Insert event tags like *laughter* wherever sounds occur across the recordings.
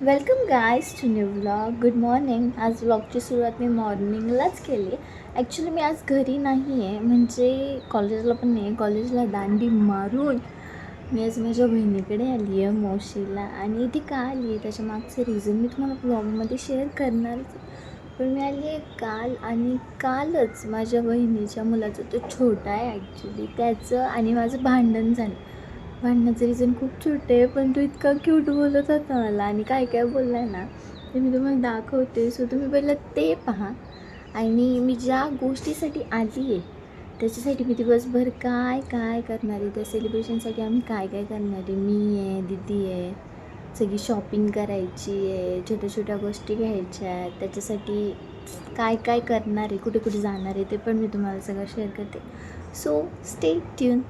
Welcome guys to new vlog good morning आज व्लॉगची सुरुवात मी मॉर्निंगलाच केली. ॲक्च्युली मी आज घरी नाही आहे म्हणजे कॉलेजला पण नाही कॉलेजला दांडी मारून मी आज माझ्या बहिणीकडे आली आहे मोशीला आणि ती का आली आहे त्याच्या मागचं रिझन मी तुम्हाला ब्लॉगमध्ये शेअर करणारच पण मी आली आहे काल आणि कालच माझ्या बहिणीच्या मुलाचं तो छोटा आहे ॲक्च्युली त्याचं आणि माझं भांडण झालं. भांडण्याचं रिझन खूप छोटे आहे पण तो इतका क्यूट बोलत होता मला आणि काय काय बोलला आहे ना ते मी तुम्हाला दाखवते. सो तुम्ही पहिलं ते पहा. आणि मी ज्या गोष्टीसाठी आली आहे त्याच्यासाठी मी दिवसभर काय काय करणार आहे? त्या सेलिब्रेशनसाठी आम्ही काय काय करणार आहे? मी आहे दिदी आहे सगळी शॉपिंग करायची आहे छोट्या छोट्या गोष्टी घ्यायच्या आहेत त्याच्यासाठी काय काय करणार आहे? कुठे कुठे जाणार आहे? ते पण मी तुम्हाला सगळं शेअर करते. सो स्टे ट्यून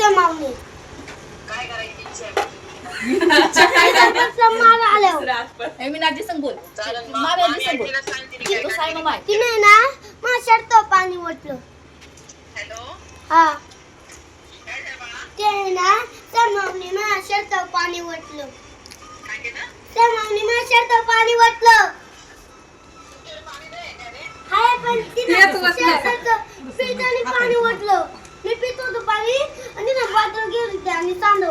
समावले काय करायची इच्छा आहे? समाला आलो *laughs* मी नाजी संग बोल. चालेल, मामी आजी मामी संग बोल. आजीला सांग तिने काय तू काय सांग माय. तिने ना माझ्या तो पाणी ओतलं हॅलो? हा. काय झालं बाळा? ते ना समावले माझ्या शर्ट पाणी ओतलं काय केलं? समावले माझ्या शर्ट पाणी ओतलं तुमच्याकडे पाणी नाही आहे का रे? हाय पण तिने शर्टाचं पिताने पाणी ओतलं. मी पित होतो पाणी आणि आणि तांदूळ.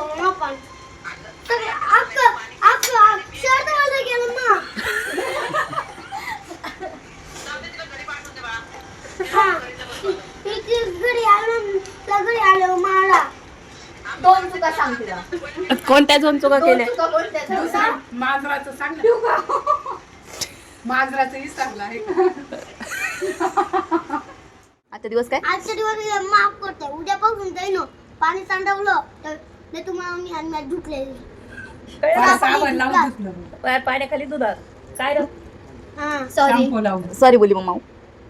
हा दोन चुका सांग तिला. कोणत्या दोन चुका केल्या? चुका कोणत्या? सांग? मांजराचं सांग ना. मांजराचं विसरला आहे. आता दिवस काय? आजच्या दिवस माफ करते. उद्यापासून जाईन पाणी सांडवलं तर नाही तुम्हाला मी आणि मी धुतले. साबण लावून धुतलं मग. पाय- पाण्याखाली दुधात. काय रे? हा. सॉरी शाम्पू लावून. सॉरी बोली मग माऊ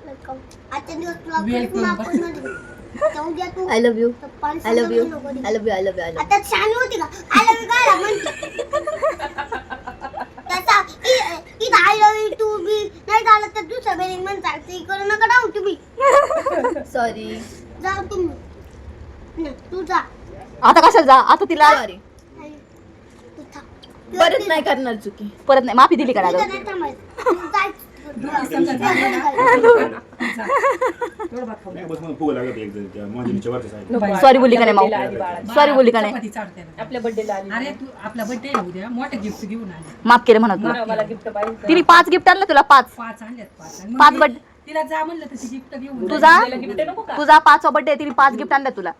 welcome. आजच्या दिवस तुला Welcome. खरंच माफ करणार आहे. तर उद्या तू. आय लव्ह यू तर पाणी आय लव्ह यू सांडवलं नको दे. I love you I love you I love आता छान होती का? आय लव्ह यू काय म्हणते त्याचा इ- इथं आय लव्ह यू तू बी नाही झालं तर दुसरं बेरिंग नका तुम्ही. सॉरी जाऊ तुम्ही. तू जा. आता कशाला जा? आता तिला सॉरी तू. परत नाही करणार चुकी. परत नाही माफी दिली का दादा? नाही बस फुगं लागत एक जण त्या वरच्या. सॉरी बोलली का नाही माऊ? सॉरी बोलली का नाही? चपाती चालते ना. आपल्या बर्थडेला आली. अरे तू आपला बर्थडे आहे उद्या. मोठे गिफ्ट घेऊन आले. माफ केलं म्हणत तुला. मला गिफ्ट पाहिजे तिने पाच गिफ्ट आणलं तुला पाच. पाच आणल्यात पाच. आणि मग पाच ती- birthday. तिला जा म्हणलं गिफ्ट घेऊन तुझा गिफ्ट नको का? तुझा पाचवा बर्थडे तिने पाच गिफ्ट आणल्या तुला.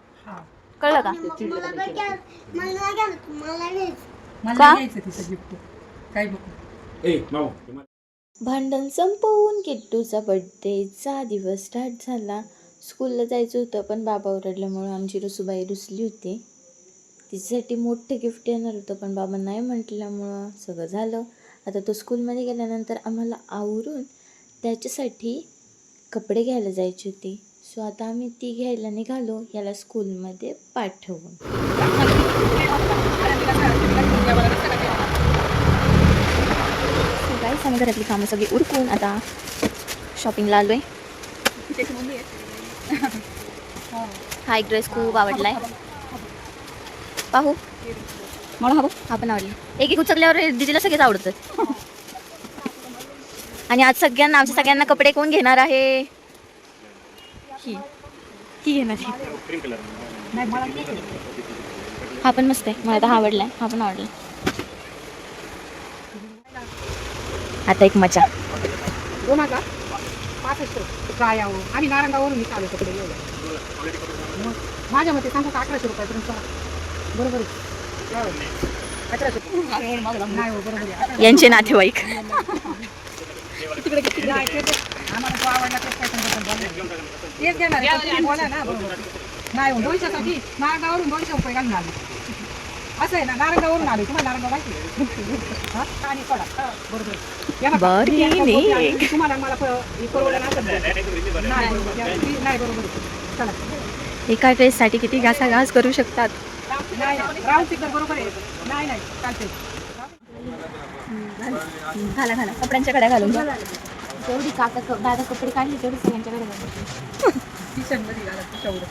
कळलं का? मला घ्यायचं, तिचं गिफ्ट काय बघू? भांडण संपवून किट्टूचा बड्डेचा दिवस स्टार्ट झाला. स्कूलला जायचं होतं पण बाबा ओरडल्यामुळं आमची रसूबाई रुसली होती. तिच्यासाठी मोठं गिफ्ट येणार होतं पण बाबा नाही म्हटल्यामुळं सगळं झालं. आता तो स्कूलमध्ये गेल्यानंतर आम्हाला आवरून त्याच्यासाठी कपडे घ्यायला जायची होती. सो आता आम्ही ती घ्यायला निघालो याला स्कूलमध्ये पाठवून. सो गाईस आम्ही घरातली कामं सगळी उरकून आता शॉपिंगला आलो आहे हा एक ड्रेस खूप आवडलाय. पाहू. म्हणून हा बघ. हा पण आवडला. एक एक उचकल्यावर दिदीला सगळेच आवडतात. आणि आज सगळ्यांना आमच्या सगळ्यांना कपडे कोण घेणार आहे? ही. ही घेणार आहे. हा पण मस्त आहे. मला तर हा आवडलाय. हा पण आवडला. आता एक मजा. दोन हजार पासष्ट गायावर. आम्ही नारंगावरून निघालो कपडे घ्यायला मग माझ्या मते सांगू का अकराशे रुपयापर्यंत. बरोबर आहे. अकराशे. हो आहे. यांचे नातेवाईक. तिकडे किती ते तो आवडला आहे, पण तुम्ही बोला ना बरोबर नाही हो दोनशेसाठी नारंगावरून दोनशे रुपये घालून आले असं आहे ना नारंगावरून आले तुम्हाला नारंगाव माहिती? हा? आणि सोडा बरोबर. या बघा, बरी किती आहे, नाही. आहे. तुम्हाला मला प- परवडलं नसेल तर. नाही बरोबर या, ती- नाही बरोबर. चला. एका ड्रेससाठी किती घासाघास करू शकतात? नाही बरोबर आहे. नाही नाही. चालते घाला घाला. कपड्यांच्या कड्या घालून जेवढी काका क- दादा कपडे काढले तेवढी सगळ्यांच्या कडे घालून टी शर्टमध्ये घाला तेवढं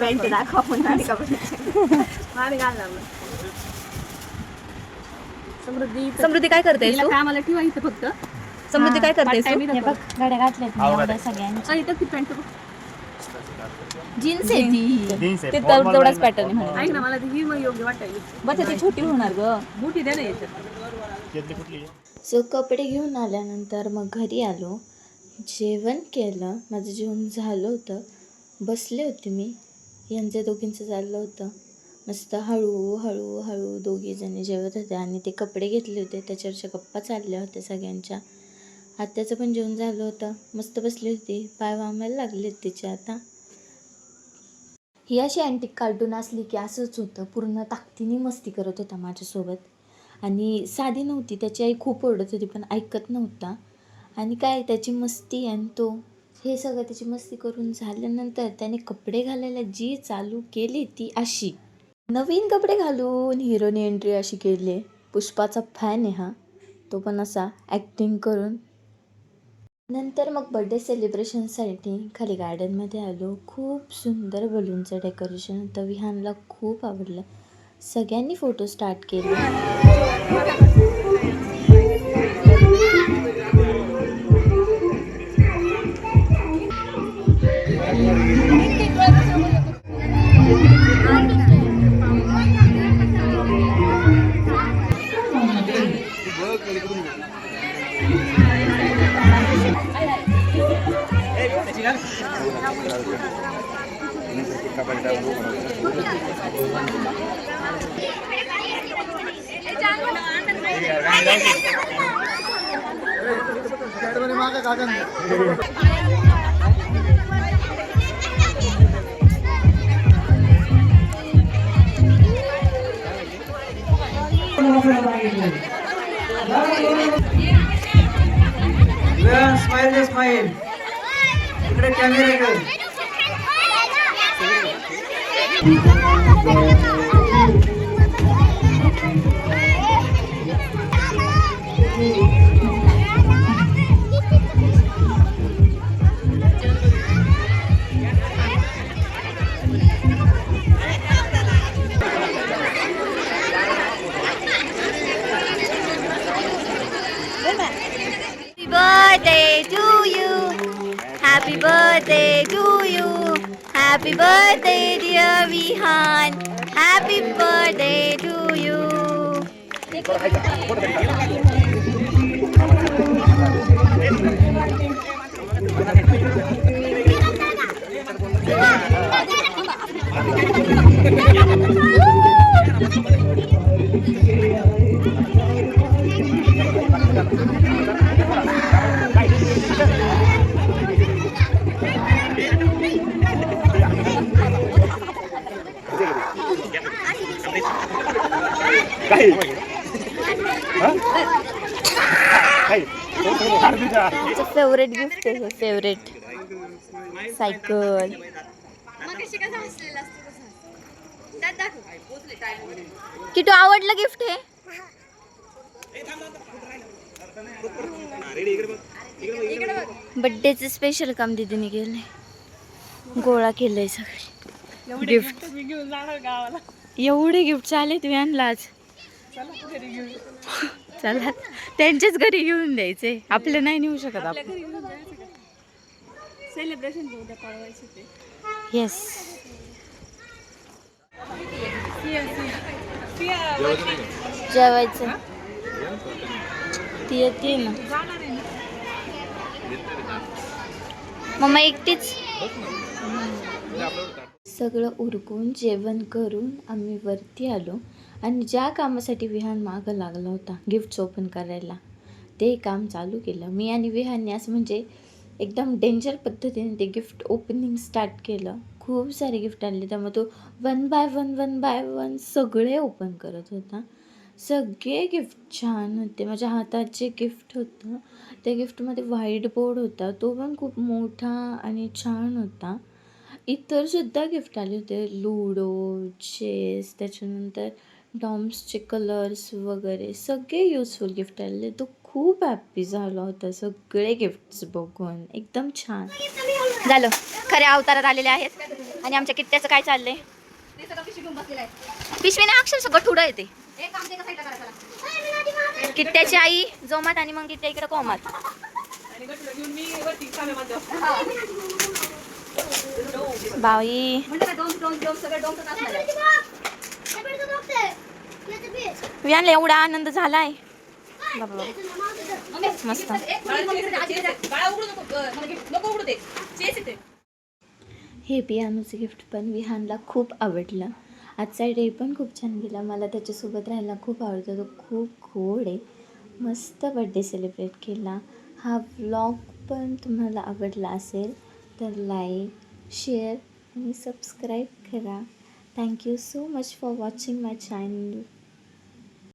पॅन्ट दाखवा पुन्हा आणि कपडे *laughs* समृद्धी समृद्धी काय करते तिला कामाला ठेवा इथं फक्त. समृद्धी काय करते हे बघ गाड्या घातल्यात मी एवढ्या सगळ्यांच्या. इथं ती पॅन्ट जीन्स आहे ती. ते तेवढ- तेवढाच पॅटर्न आहे ऐक ना मला ती ही मग योग्य वाटायली. बघ ती छोटी होणार ग. मोठी दे ना याच्यात. सो कपडे घेऊन आल्यानंतर मग घरी आलो. जेवण केलं. माझं जेवण झालं होतं. बसले होते मी. यांच्या दोघींचं चाललं होतं. मस्त हळू हळू हळू दोघीजणी जेवत होते आणि ते कपडे घेतले होते. त्याच्यावरच्या गप्पा चालल्या होत्या सगळ्यांच्या. आत्याचं पण जेवण झालं होतं. मस्त बसली होती. पाय वामायला लागलेत तिचे आता. ही अशी अँटिक कार्टून असली की असंच होतं. पूर्ण ताकदीने मस्ती करत होता माझ्यासोबत. आणि साधी नव्हती त्याची आई खूप ओरडत होती पण ऐकत नव्हता. आणि काय त्याची मस्ती आणि तो हे सगळं त्याची मस्ती करून झाल्यानंतर त्याने कपडे घालायला जी चालू केली ती अशी. नवीन कपडे घालून हिरोने एंट्री अशी केली. पुष्पाचा फॅन आहे हा. तो पण असा ॲक्टिंग करून. नंतर मग बड्डे सेलिब्रेशनसाठी खाली गार्डनमध्ये आलो. खूप सुंदर बलूनचं डेकोरेशन होतं. विहानला खूप आवडलं. सगळ्यांनी फोटो स्टार्ट केले. स्माइल दे स्माइल इकडे कॅमेऱ्याकडे Happy birthday, dear Vihan. Happy birthday to you. Favourite gift आहे फेवरेट. सायकल. किटू आवडलं गिफ्ट हे? बड्डेचं स्पेशल काम दिदीने केलंय. गोळा केलंय सगळे. गिफ्ट एवढे गिफ्ट आले तुम्ही आणला आज? चला त्यांच्याच घरी घेऊन द्यायचे. आपले नाही नेऊ शकत आपण. सेलिब्रेशन येस जेवायचं. ती येते ना. मम्मा एकटीच? सगळं उरकून जेवण करून आम्ही वरती आलो. आणि ज्या कामासाठी विहान मागं लागला होता गिफ्ट्स ओपन करायला ते काम चालू केलं. मी आणि विहानने असं म्हणजे एकदम डेंजर पद्धतीने ते गिफ्ट ओपनिंग स्टार्ट केलं. खूप सारे गिफ्ट आणले. त्यामुळे तो one by one one by one सगळे ओपन करत होता. सगळे गिफ्ट छान होते. माझ्या हातात जे गिफ्ट होतं त्या गिफ्टमध्ये व्हाईट बोर्ड होता. तो पण खूप मोठा आणि छान होता. इतरसुद्धा गिफ्ट आले होते. लुडो चेस त्याच्यानंतर डॉम्सचे कलर्स वगैरे सगळे यूजफुल गिफ्ट आलेले तो खूप हॅप्पी झाला होता. सगळे गिफ्ट्स बघून. एकदम छान. झालं. खऱ्या अवतारात आलेले आहेत. आणि आमच्या किट्ट्याचं काय चाललंय? पिशवीने अक्षरशः गठुडं येते किट्ट्याची आई जोमात आणि मग किट्ट्या इकडे कोमात. आणि बाई म्हणजे काय डोम डोम डोम सगळं डोमच असणार आहे. हे बघ, ते बघते. याचं एवढा आनंद झालाय. बाबा बाबा. मस्त. हे पियानोचं गिफ्ट पण विहानला खूप आवडलं. आजचा डे पण खूप छान गेला. मला त्याच्यासोबत राहायला खूप आवडतो. तो खूप गोड आहे. मस्त बड्डे सेलिब्रेट केला. हा व्लॉग पण तुम्हाला आवडला असेल तर लाईक शेअर आणि सबस्क्राईब करा. Thank you so much for watching my channel